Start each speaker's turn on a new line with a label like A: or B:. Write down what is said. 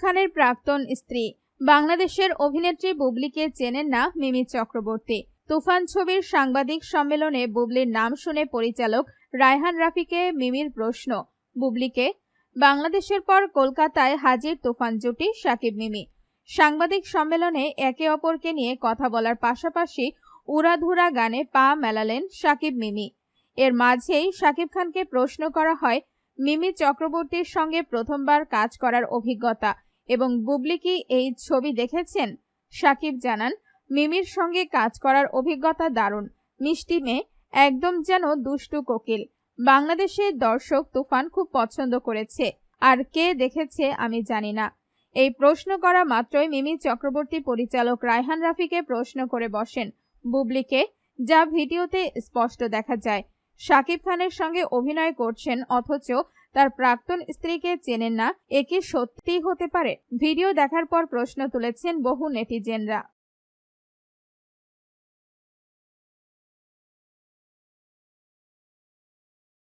A: খানের প্রাক্তন স্ত্রী। বাংলাদেশের অভিনেত্রী বুবলিকে চেনেন না মিমি চক্রবর্তী। তুফান ছবির সাংবাদিক সম্মেলনে বুবলির নাম শুনে পরিচালক রায়হান রাফিকে মিমির প্রশ্ন, বুবলিকে, বাংলাদেশের পর কলকাতায় হাজির তুফান জুটি সাকিব মিমি। সাংবাদিক সম্মেলনে একে অপরকে নিয়ে কথা বলার পাশাপাশি উড়াধুরা গানে পা মেলালেন সাকিব মিমি। এর মাঝেই সাকিব খানকে প্রশ্ন করা হয় মিমি চক্রবর্তীর সঙ্গে প্রথমবার কাজ করার অভিজ্ঞতা এবং বুবলি কি এই ছবি দেখেছেন? সাকিব জানান, মিমির সঙ্গে কাজ করার অভিজ্ঞতা দারুণ। মিষ্টি মেয়ে, একদম যেন দুষ্টু কোকিল। বাংলাদেশের দর্শক তুফান খুব পছন্দ করেছে। আর কে দেখেছে আমি জানি না। এই প্রশ্ন করা মাত্রই মিমি চক্রবর্তী পরিচালক রায়হান রাফিকে প্রশ্ন করে বসেন। বুবলিকে, যা ভিডিওতে স্পষ্ট দেখা যায়। শাকিব খানের সঙ্গে অভিনয় করছেন, অথচ তার প্রাক্তন স্ত্রীকে চেনেন না। এ কি সত্যি হতে পারে? ভিডিও দেখার পর প্রশ্ন তুলেছেন বহু নেটিজেনরা।